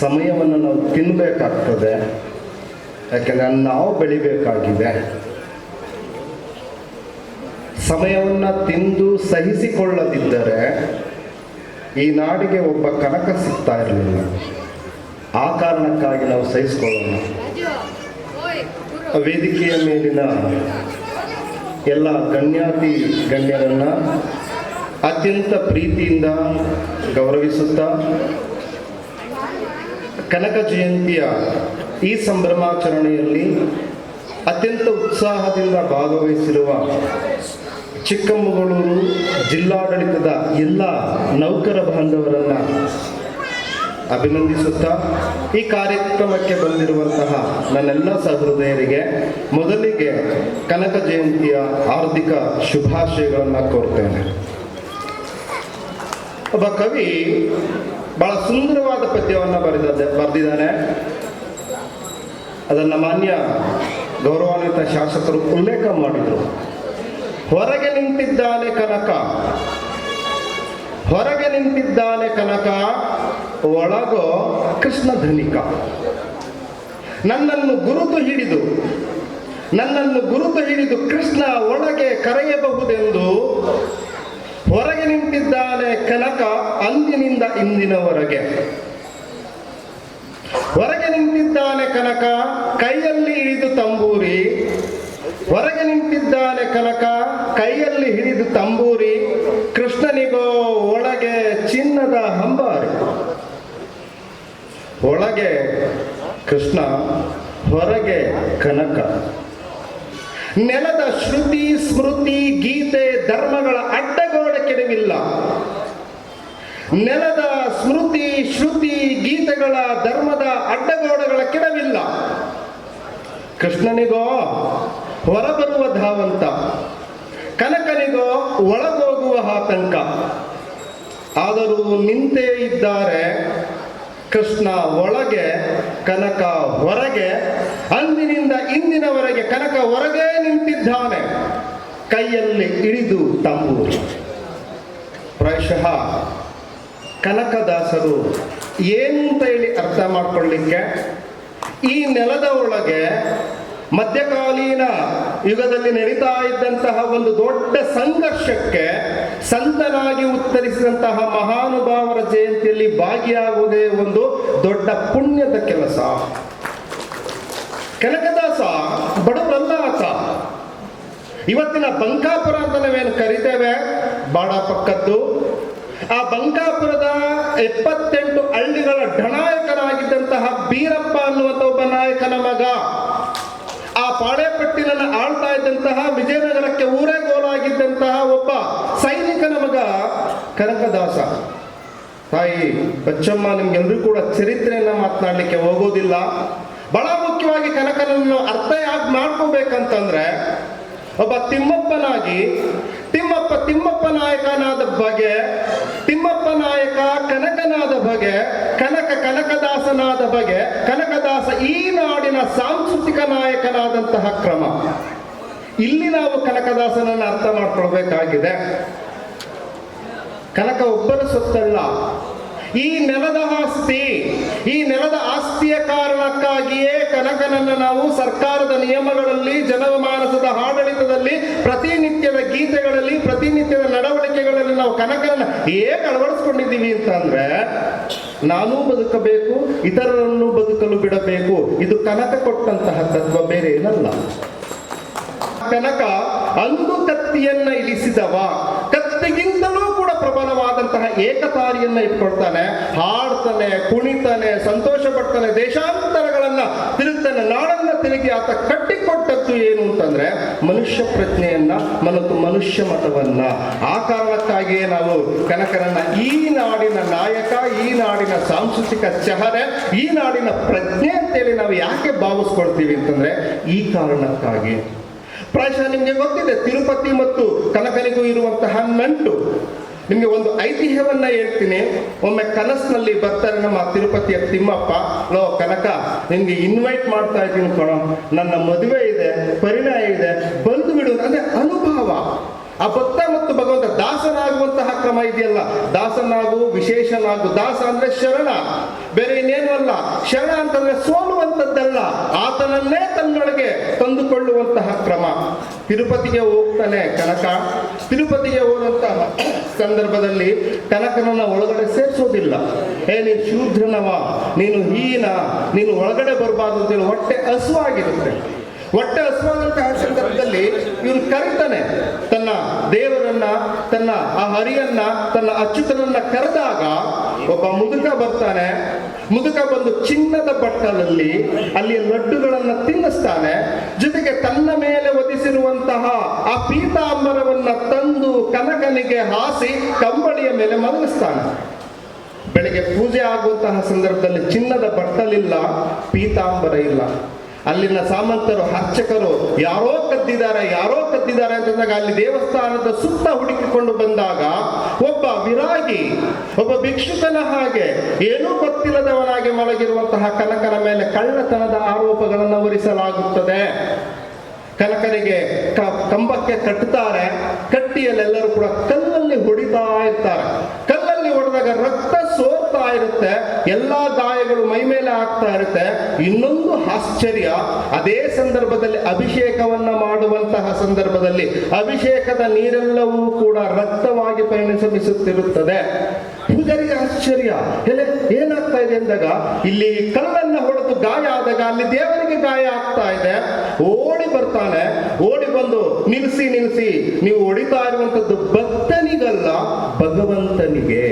ಸಮಯವನ್ನು ನಾವು ತಿನ್ನಬೇಕಾಗ್ತದೆ ಯಾಕೆಂದರೆ ನಾವು ಬೆಳಿಬೇಕಾಗಿದೆ. ಸಮಯವನ್ನು ತಿಂದು ಸಹಿಸಿಕೊಳ್ಳದಿದ್ದರೆ ಈ ನಾಡಿಗೆ ಒಬ್ಬ ಕನಕ ಸಿಗ್ತಾ ಇರಲಿಲ್ಲ. ಆ ಕಾರಣಕ್ಕಾಗಿ ನಾವು ಸಹಿಸಿಕೊಳ್ಳೋಣ. ವೇದಿಕೆಯ ಮೇಲಿನ ಎಲ್ಲ ಗಣ್ಯಾತಿ ಗಣ್ಯರನ್ನು ಅತ್ಯಂತ ಪ್ರೀತಿಯಿಂದ ಗೌರವಿಸುತ್ತಾ ಕನಕ ಜಯಂತಿಯ ಈ ಸಂಭ್ರಮಾಚರಣೆಯಲ್ಲಿ ಅತ್ಯಂತ ಉತ್ಸಾಹದಿಂದ ಭಾಗವಹಿಸಿರುವ ಚಿಕ್ಕಮಗಳೂರು ಜಿಲ್ಲಾಡಳಿತದ ಎಲ್ಲ ನೌಕರ ಬಾಂಧವರನ್ನು ಅಭಿನಂದಿಸುತ್ತಾ ಈ ಕಾರ್ಯಕ್ರಮಕ್ಕೆ ಬಂದಿರುವಂತಹ ನನ್ನೆಲ್ಲ ಸಹೃದಯರಿಗೆ ಮೊದಲಿಗೆ ಕನಕ ಜಯಂತಿಯ ಹಾರ್ದಿಕ ಶುಭಾಶಯಗಳನ್ನು ಕೋರ್ತೇನೆ. ಒಬ್ಬ ಕವಿ ಬಹಳ ಸುಂದರವಾದ ಪದ್ಯವನ್ನು ಬರೆದ ಬರೆದಿದ್ದಾನೆ. ಅದನ್ನು ಮಾನ್ಯ ಗೌರವಾನ್ವಿತ ಶಾಸಕರು ಉಲ್ಲೇಖ ಮಾಡಿದರು. ಹೊರಗೆ ನಿಂತಿದ್ದಾನೆ ಕನಕ. ಹೊರಗೆ ನಿಂತಿದ್ದಾನೆ ಕನಕ, ಒಳಗೋ ಕೃಷ್ಣ ಧನಿಕ. ನನ್ನನ್ನು ಗುರುತು ಹಿಡಿದು, ನನ್ನನ್ನು ಗುರುತು ಹಿಡಿದು ಕೃಷ್ಣ ಒಳಗೆ ಕರೆಯಬಹುದೆಂದು ನಿಂತಿದ್ದಾನೆ ಕನಕ ಅಂದಿನಿಂದ ಇಂದಿನವರೆಗೆ. ಹೊರಗೆ ನಿಂತಿದ್ದಾನೆ ಕನಕ, ಕೈಯಲ್ಲಿ ಹಿಡಿದು ತಂಬೂರಿ. ಹೊರಗೆ ನಿಂತಿದ್ದಾನೆ ಕನಕ, ಕೈಯಲ್ಲಿ ಹಿಡಿದು ತಂಬೂರಿ. ಕೃಷ್ಣನಿಗೋ, ಒಳಗೆ ಚಿನ್ನದ ಹಂಬಾರಿ. ಒಳಗೆ ಕೃಷ್ಣ, ಹೊರಗೆ ಕನಕ. ನೆಲದ ಶ್ರುತಿ, ಸ್ಮೃತಿ, ಗೀತೆ, ಧರ್ಮಗಳ ಅಡ್ಡಗೋಡೆ ಕೆಡವಿಲ್ಲ ನೆಲದ ಸ್ಮೃತಿ, ಶ್ರುತಿ, ಗೀತೆಗಳ ಧರ್ಮದ ಅಡ್ಡಗೋಡಗಳ ಕೆಡವಿಲ್ಲ ಕೃಷ್ಣನಿಗೋ ಹೊರಬರುವ ಧಾವಂತ, ಕನಕನಿಗೋ ಒಳಗೋಗುವ ಆತಂಕ. ಆದರೂ ನಿಂತೇ ಇದ್ದಾರೆ ಕೃಷ್ಣ ಒಳಗೆ, ಕನಕ ಹೊರಗೆ, ಅಂದಿನಿಂದ ಇಂದಿನವರೆಗೆ ಕನಕ ಹೊರಗೆ ನಿಂತಿದ್ದಾನೆ. ಕೈಯಲ್ಲಿ ಇಳಿದು ತಂಬೂರಿ. ಪ್ರಾಯಶಃ ಕನಕದಾಸರು ಏನು ಅಂತ ಹೇಳಿ ಅರ್ಥ ಮಾಡ್ಕೊಳ್ಳಿಕ್ಕೆ ಈ ನೆಲದ ಒಳಗೆ ಮಧ್ಯಕಾಲೀನ ಯುಗದಲ್ಲಿ ನಡೀತಾ ಇದ್ದಂತಹ ಒಂದು ದೊಡ್ಡ ಸಂಘರ್ಷಕ್ಕೆ ಸಂತನಾಗಿ ಉತ್ತರಿಸಿದಂತಹ ಮಹಾನುಭಾವರ ಜಯಂತಿಯಲ್ಲಿ ಭಾಗಿಯಾಗುವುದೇ ಒಂದು ದೊಡ್ಡ ಪುಣ್ಯದ ಕೆಲಸ. ಕನಕದಾಸ ಬಡವರಲ್ಲ ಆತ ಇವತ್ತಿನ ಬಂಕಾಪುರ ಅಂತ ನಾವೇನು ಕರಿತೇವೆ? ಬಾಡ ಪಕ್ಕದ್ದು ಆ ಬಂಕಾಪುರದ ಎಪ್ಪತ್ತೆಂಟು ಹಳ್ಳಿಗಳ ಢನಾಯಕನಾಗಿದ್ದಂತಹ ಬೀರಪ್ಪ ಅನ್ನುವಂಥ ಒಬ್ಬ ನಾಯಕನ ಮಗ. ಆ ಪಾಳೆಪಟ್ಟಿನನ್ನು ಆಳ್ತಾ ಇದ್ದಂತಹ ವಿಜಯನಗರಕ್ಕೆ ಊರೇ ಗೋಲಾಗಿದ್ದಂತಹ ಒಬ್ಬ ಸೈನಿಕನ ಮಗ ಕನಕದಾಸ. ತಾಯಿ ಬಚ್ಚಮ್ಮ ನಿಮ್ಗೆಲ್ಲರೂ ಕೂಡ ಚರಿತ್ರೆಯನ್ನ ಮಾತನಾಡಲಿಕ್ಕೆ ಹೋಗೋದಿಲ್ಲ. ಬಹಳ ಮುಖ್ಯವಾಗಿ ಕನಕನನ್ನು ಅರ್ಥ ಯಾಕೆ ಮಾಡ್ಕೋಬೇಕಂತಂದ್ರೆ ಒಬ್ಬ ತಿಮ್ಮಪ್ಪನಾಗಿ, ತಿಮ್ಮಪ್ಪ ತಿಮ್ಮಪ್ಪ ನಾಯಕನಾದ ಬಗೆ, ತಿಮ್ಮಪ್ಪ ನಾಯಕ ಕನಕನಾದ ಬಗೆ, ಕನಕ ಕನಕದಾಸನಾದ ಬಗೆ, ಕನಕದಾಸ ಈ ನಾಡಿನ ಸಾಂಸ್ಕೃತಿಕ ನಾಯಕನಾದಂತಹ ಕ್ರಮ. ಇಲ್ಲಿ ನಾವು ಕನಕದಾಸನನ್ನು ಅರ್ಥ ಮಾಡ್ಕೊಳ್ಬೇಕಾಗಿದೆ. ಕನಕ ಒಬ್ಬರ ಸೊತ್ತಲ್ಲ. ಈ ನೆಲದ ಆಸ್ತಿ, ಈ ನೆಲದ ಆಸ್ತಿಯ ಕಾರಣಕ್ಕಾಗಿಯೇ ಕನಕನನ್ನು ನಾವು ಸರ್ಕಾರದ ನಿಯಮಗಳಲ್ಲಿ ಜನಮಾನಸದ ಆಡಳಿತದಲ್ಲಿ, ಪ್ರತಿನಿತ್ಯದ ಗೀತೆಗಳಲ್ಲಿ, ಪ್ರತಿನಿತ್ಯದ ನಡವಳಿಕೆಗಳಲ್ಲಿ ನಾವು ಕನಕನನ್ನ ಹೇಗೆ ಅಳವಡಿಸ್ಕೊಂಡಿದ್ದೀವಿ ಅಂತಂದ್ರೆ ನಾನು ಬದುಕಬೇಕು, ಇತರರನ್ನು ಬದುಕಲು ಬಿಡಬೇಕು. ಇದು ಕನಕ ಕೊಟ್ಟಂತಹ ತತ್ವ ಬೇರೆ ಏನಲ್ಲ. ಕನಕ ಅಂದು ಕತ್ತಿಯನ್ನ ಇಳಿಸಿದವ. ಪ್ರಬಲವಾದಂತಹ ಏಕತಾರಿಯನ್ನ ಇಟ್ಕೊಳ್ತಾನೆ, ಹಾಡ್ತಾನೆ, ಕುಣಿತಾನೆ ಸಂತೋಷ ಪಡ್ತಾನೆ ದೇಶಾಂತರಗಳನ್ನ ತಿರುಗ್ತಾನೆ, ನಾಡನ್ನ ತಿರುಗಿ ಆತ ಕಟ್ಟಿಕೊಟ್ಟದ್ದು ಏನು ಅಂತಂದ್ರೆ ಮನುಷ್ಯ ಪ್ರಜ್ಞೆಯನ್ನ ಮತ್ತು ಮನುಷ್ಯ ಮತವನ್ನ. ಆ ಕಾರಣಕ್ಕಾಗಿಯೇ ನಾವು ಕನಕರನ್ನ ಈ ನಾಡಿನ ನಾಯಕ, ಈ ನಾಡಿನ ಸಾಂಸ್ಕೃತಿಕ ಚಹರೆ, ಈ ನಾಡಿನ ಪ್ರಜ್ಞೆ ಅಂತೇಳಿ ನಾವು ಯಾಕೆ ಭಾವಿಸ್ಕೊಳ್ತೀವಿ ಅಂತಂದ್ರೆ ಈ ಕಾರಣಕ್ಕಾಗಿ. ಪ್ರಾಯಶಃ ನಿಮಗೆ ಗೊತ್ತಿದೆ, ತಿರುಪತಿ ಮತ್ತು ಕನಕನಿಗೂ ಇರುವಂತಹ ನಂಟು. ನಿಮಗೆ ಒಂದು ಐತಿಹ್ಯವನ್ನ ಹೇಳ್ತೀನಿ. ಒಮ್ಮೆ ಕನಸಿನಲ್ಲಿ ಬರ್ತಾರೆ ನಮ್ಮ ತಿರುಪತಿಯ ತಿಮ್ಮಪ್ಪ, ಲೋ ಕನಕ, ನಿನ್ಗೆ ಇನ್ವೈಟ್ ಮಾಡ್ತಾ ಇದ್ದೀನಿ ಕಣೋ. ನನ್ನ ಮದುವೆ ಇದೆ ಪರಿಣಯ ಇದೆ, ಬಂದು ಬಿಡು. ಅಂದ್ರೆ ಅನುಭವ. ಆ ಭಕ್ತ ಮತ್ತು ಭಗವಂತ ದಾಸನಾಗುವಂತಹ ಕ್ರಮ ಇದೆಯಲ್ಲ. ದಾಸನಾಗು, ವಿಶೇಷನಾಗು. ದಾಸ ಅಂದ್ರೆ ಶರಣ. ಬೇರೆ ಇನ್ನೇನು ಅಲ್ಲ. ಶರಣ ಅಂತಂದ್ರೆ ಸೋಲುವಂತದ್ದಲ್ಲ ಆತನನ್ನೇ ತನ್ನೊಳಗೆ ತಂದುಕೊಳ್ಳುವಂತಹ ಕ್ರಮ. ತಿರುಪತಿಗೆ ಹೋಗ್ತಾನೆ ಕನಕ. ತಿರುಪತಿಗೆ ಹೋದಂತ ಸಂದರ್ಭದಲ್ಲಿ ಕನಕನನ್ನ ಒಳಗಡೆ ಸೇರಿಸೋದಿಲ್ಲ. ಏ ನೀನು ಶೂದ್ರನವ, ನೀನು ಹೀನ, ನೀನು ಒಳಗಡೆ ಬರಬಾರ್ದು ಅಂತೇಳಿ ಹೊಟ್ಟೆ ಹಸುವಾಗಿರುತ್ತೆ. ಹೊಟ್ಟೆ ಹಸುವಾದಂತಹ ಸಂದರ್ಭದಲ್ಲಿ ಇವನು ಕರೀತಾನೆ. ತನ್ನ ದೇವರನ್ನ, ತನ್ನ ಆ ಹರಿಯನ್ನ, ತನ್ನ ಅಚ್ಯುತನನ್ನ ಕರೆದಾಗ ಒಬ್ಬ ಮುದುಕ ಬರ್ತಾನೆ. ಮುದುಕ ಬಂದು ಚಿನ್ನದ ಬಟ್ಟಲಲ್ಲಿ ಅಲ್ಲಿ ಲಡ್ಡುಗಳನ್ನ ತಿನ್ನಿಸ್ತಾನೆ. ಜೊತೆಗೆ ತನ್ನ ಮೇಲೆ ಒದಿಸಿರುವಂತಹ ಆ ಪೀತಾಂಬರವನ್ನ ತಂದು ಕನಕನಿಗೆ ಹಾಸಿ ಕಂಬಳಿಯ ಮೇಲೆ ಮಲಗಿಸ್ತಾನೆ. ಬೆಳಗ್ಗೆ ಪೂಜೆ ಆಗುವಂತಹ ಸಂದರ್ಭದಲ್ಲಿ ಚಿನ್ನದ ಬಟ್ಟಲಿಲ್ಲ, ಪೀತಾಂಬರ ಇಲ್ಲ. ಅಲ್ಲಿನ ಸಾಮಂತರು, ಅರ್ಚಕರು ಯಾರೋ ಕದ್ದಿದ್ದಾರೆ ಯಾರೋ ಕದ್ದಿದ್ದಾರೆ ಅಂತಂದಾಗ ಅಲ್ಲಿ ದೇವಸ್ಥಾನದ ಸುತ್ತ ಹುಡುಕಿಕೊಂಡು ಬಂದಾಗ ಒಬ್ಬ ವಿರಾಗಿ, ಒಬ್ಬ ಭಿಕ್ಷುಕನ ಹಾಗೆ ಏನೂ ಗೊತ್ತಿಲ್ಲದವನಾಗಿ ಮಲಗಿರುವಂತಹ ಕನಕನ ಮೇಲೆ ಕಳ್ಳತನದ ಆರೋಪಗಳನ್ನು ಹೊರಿಸಲಾಗುತ್ತದೆ. ಕನಕನಿಗೆ ಕಂಬಕ್ಕೆ ಕಟ್ಟುತ್ತಾರೆ, ಕಟ್ಟಿಯಲ್ಲೆಲ್ಲರೂ ಕೂಡ ಕಲ್ಲಲ್ಲಿ ಹೊಡಿತಾ ಇರ್ತಾರೆ. ಕಲ್ಲಲ್ಲಿ ಹೊಡೆದಾಗ ರಕ್ತ ಸೋರ್ತಾ ಇರುತ್ತೆ, ಎಲ್ಲಾ ಗಾಯಗಳು ಮೈ ಮೇಲೆ ಆಗ್ತಾ ಇರುತ್ತೆ. ಇನ್ನೊಂದು ಆಶ್ಚರ್ಯ, ಅದೇ ಸಂದರ್ಭದಲ್ಲಿ ಅಭಿಷೇಕವನ್ನ ಮಾಡುವಂತಹ ಸಂದರ್ಭದಲ್ಲಿ ಅಭಿಷೇಕದ ನೀರೆಲ್ಲವೂ ಕೂಡ ರಕ್ತವಾಗಿ ಪರಿಣಮಿಸುತ್ತಿರುತ್ತದೆ. ಪೂಜರಿಗೆ ಆಶ್ಚರ್ಯ, ಎಲೆ ಏನಾಗ್ತಾ ಇದೆ ಅಂದಾಗ, ಇಲ್ಲಿ ಕಲ್ಲನ್ನ ಹೊಡೆದು ಗಾಯ ಆದಾಗ ಅಲ್ಲಿ ದೇವರಿಗೆ ಗಾಯ ಆಗ್ತಾ ಇದೆ. ಓಡಿ ಬರ್ತಾನೆ, ಓಡಿ ಬಂದು ನಿಲ್ಸಿ ನಿಲ್ಸಿ, ನೀವು ಹೊಡಿತಾ ಇರುವಂತದ್ದು ಭಕ್ತನಿಗಲ್ಲ, ಭಗವಂತನಿಗೆ.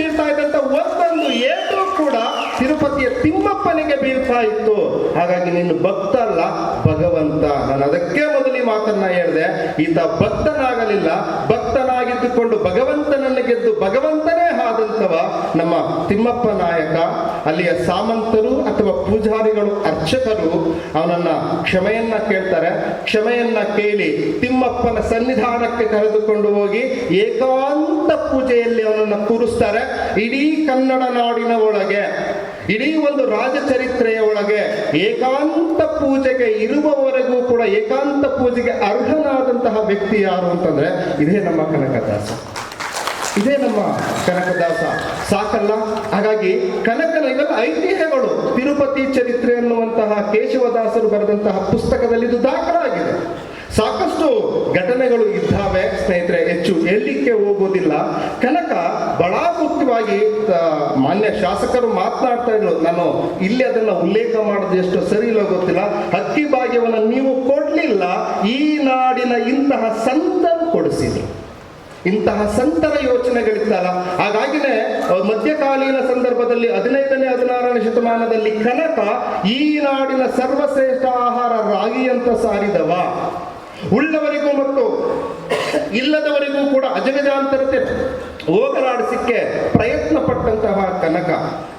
ಬೀಳ್ತಾ ಇದ್ದಂತ ಒಂದೊಂದು ಏಟು ಕೂಡ ತಿರುಪತಿಯ ತಿಮ್ಮಪ್ಪನಿಗೆ ಬೀಳ್ತಾ ಇತ್ತು. ಹಾಗಾಗಿ ನೀನು ಭಕ್ತ ಅಲ್ಲ ಭಗವಂತ. ನಾನು ಅದಕ್ಕೆ ಮೊದಲಿ ಮಾತನ್ನ ಹೇಳಿದೆ, ಈತ ಭಕ್ತನಾಗಲಿಲ್ಲ. ಭಕ್ತನಾಗಿದ್ದುಕೊಂಡು ಭಗವಂತನನ್ನು ಗೆದ್ದು ಭಗವಂತನೇ ಆದಂತವ ನಮ್ಮ ತಿಮ್ಮಪ್ಪ ನಾಯಕ, ಅಲ್ಲಿಯ ಸಾಮಂತರು ಅಥವಾ ಪೂಜಾರಿಗಳು, ಅರ್ಚಕರು ಅವನನ್ನ ಕ್ಷಮೆಯನ್ನ ಕೇಳ್ತಾರೆ. ಕ್ಷಮೆಯನ್ನ ಕೇಳಿ ತಿಮ್ಮಪ್ಪನ ಸನ್ನಿಧಾನಕ್ಕೆ ಕರೆದುಕೊಂಡು ಹೋಗಿ ಏಕಾಂತ ಪೂಜೆಯಲ್ಲಿ ಅವನನ್ನ ಕೂರಿಸ್ತಾರೆ. ಇಡೀ ಕನ್ನಡ ನಾಡಿನ ಒಳಗೆ, ಇಡೀ ಒಂದು ರಾಜಚರಿತ್ರೆಯ ಒಳಗೆ ಏಕಾಂತ ಪೂಜೆಗೆ ಇರುವವರೆಗೂ ಕೂಡ ಏಕಾಂತ ಪೂಜೆಗೆ ಅರ್ಹನಾದಂತಹ ವ್ಯಕ್ತಿ ಯಾರು ಅಂತಂದ್ರೆ ಇದೇ ನಮ್ಮ ಕನಕದಾಸ. ಇದೇ ನಮ್ಮ ಕನಕದಾಸ. ಸಾಕಲ್ಲ? ಹಾಗಾಗಿ ಕನಕನ ಇವೆಲ್ಲ ಐತಿಹ್ಯಗಳು. ತಿರುಪತಿ ಚರಿತ್ರೆ ಅನ್ನುವಂತಹ ಕೇಶವದಾಸರು ಬರೆದಂತಹ ಪುಸ್ತಕದಲ್ಲಿ ಇದು ದಾಖಲಾಗಿದೆ. ಸಾಕಷ್ಟು ಘಟನೆಗಳು ಇದ್ದಾವೆ ಸ್ನೇಹಿತರೆ, ಹೆಚ್ಚು ಹೇಳಲಿಕ್ಕೆ ಹೋಗೋದಿಲ್ಲ ಕನಕ ಬಹಳ ಮುಖ್ಯವಾಗಿ ಮಾನ್ಯ ಶಾಸಕರು ಮಾತನಾಡ್ತಾ ಇದ್ರು. ನಾನು ಇಲ್ಲಿ ಅದನ್ನ ಉಲ್ಲೇಖ ಮಾಡೋದು ಎಷ್ಟು ಸರಿ ಇಲ್ಲ ಗೊತ್ತಿಲ್ಲ. ಹಕ್ಕಿ ಭಾಗ್ಯವನ್ನು ನೀವು ಕೊಡ್ಲಿಲ್ಲ, ಈ ನಾಡಿನ ಇಂತಹ ಸಂತ ಕೊಡಿಸಿದ್ರು. ಇಂತಹ ಸಂತರ ಯೋಚನೆಗಳಿತ್ತಲ್ಲ. ಹಾಗಾಗಿನೇ ಮಧ್ಯಕಾಲೀನ ಸಂದರ್ಭದಲ್ಲಿ ಹದಿನೈದನೇ, ಹದಿನಾರನೇ ಶತಮಾನದಲ್ಲಿ ಕನಕ ಈ ನಾಡಿನ ಸರ್ವಶ್ರೇಷ್ಠ ಆಹಾರ ರಾಗಿ ಅಂತ ಸಾರಿದವ. ಉಳ್ಳವರಿಗೂ ಮತ್ತು ಇಲ್ಲದವರಿಗೂ ಕೂಡ ಅಜಗಜಾಂತರತೆ. ಹೋಗಲಾಡಿಸಿಕ್ಕೆ ಪ್ರಯತ್ನ ಪಟ್ಟಂತಹ ಕನಕ.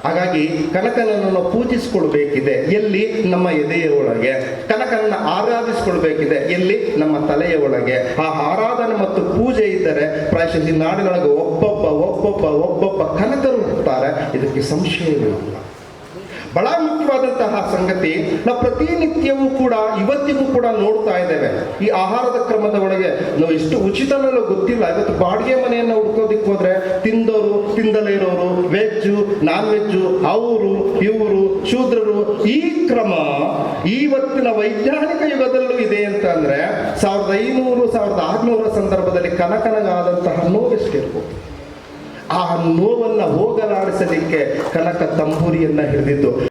ಹಾಗಾಗಿ ಕನಕನನ್ನು ಪೂಜಿಸಿಕೊಳ್ಬೇಕಿದೆ ಎಲ್ಲಿ? ನಮ್ಮ ಎದೆಯ ಒಳಗೆ. ಕನಕನನ್ನು ಆರಾಧಿಸಿಕೊಳ್ಬೇಕಿದೆ ಎಲ್ಲಿ? ನಮ್ಮ ತಲೆಯ ಒಳಗೆ. ಆ ಆರಾಧನೆ ಮತ್ತು ಪೂಜೆ ಇದ್ದರೆ ಪ್ರಾಯಶಃ ನಾಡಿನೊಳಗೆ ಒಬ್ಬೊಬ್ಬ ಒಬ್ಬೊಬ್ಬ ಒಬ್ಬೊಬ್ಬ ಕನಕರು ಹುಟ್ಟುತ್ತಾರೆ ಇದಕ್ಕೆ ಸಂಶಯವಿಲ್ಲ. ಬಹಳ ಮುಖ್ಯವಾದಂತಹ ಸಂಗತಿ ನಾವು ಪ್ರತಿನಿತ್ಯವೂ ಕೂಡ, ಇವತ್ತಿಗೂ ಕೂಡ ನೋಡ್ತಾ ಇದ್ದೇವೆ. ಈ ಆಹಾರದ ಕ್ರಮದ ಒಳಗೆ ನಾವು ಎಷ್ಟು ಉಚಿತನಲ್ಲೂ ಗೊತ್ತಿಲ್ಲ. ಇವತ್ತು ಬಾಡಿಗೆ ಮನೆಯನ್ನು ಹುಡ್ಕೋದಿಕ್ ಹೋದ್ರೆ ತಿಂದವರು ತಿಂದಲೇ ಇರೋರು, ವೆಜ್ಜು ನಾನ್ ವೆಜ್ಜು ಅವರು, ಇವರು, ಶೂದ್ರರು, ಈ ಕ್ರಮ ಇವತ್ತಿನ ವೈಜ್ಞಾನಿಕ ಯುಗದಲ್ಲೂ ಇದೆ ಅಂತ ಅಂದ್ರೆ ಸಾವಿರದ ಐನೂರು, ಸಾವಿರದ ಆರ್ನೂರ ಸಂದರ್ಭದಲ್ಲಿ ಕನಕನಗಾದಂತಹ ನೋವೆಷ್ಟಿರ್ಬೋದು ಆ ನೋವನ್ನ ಹೋಗಲಾಡಿಸಲಿಕ್ಕೆ ಕನಕ ತಂಬೂರಿಯನ್ನ ಹಿಡಿದಿದ್ದು.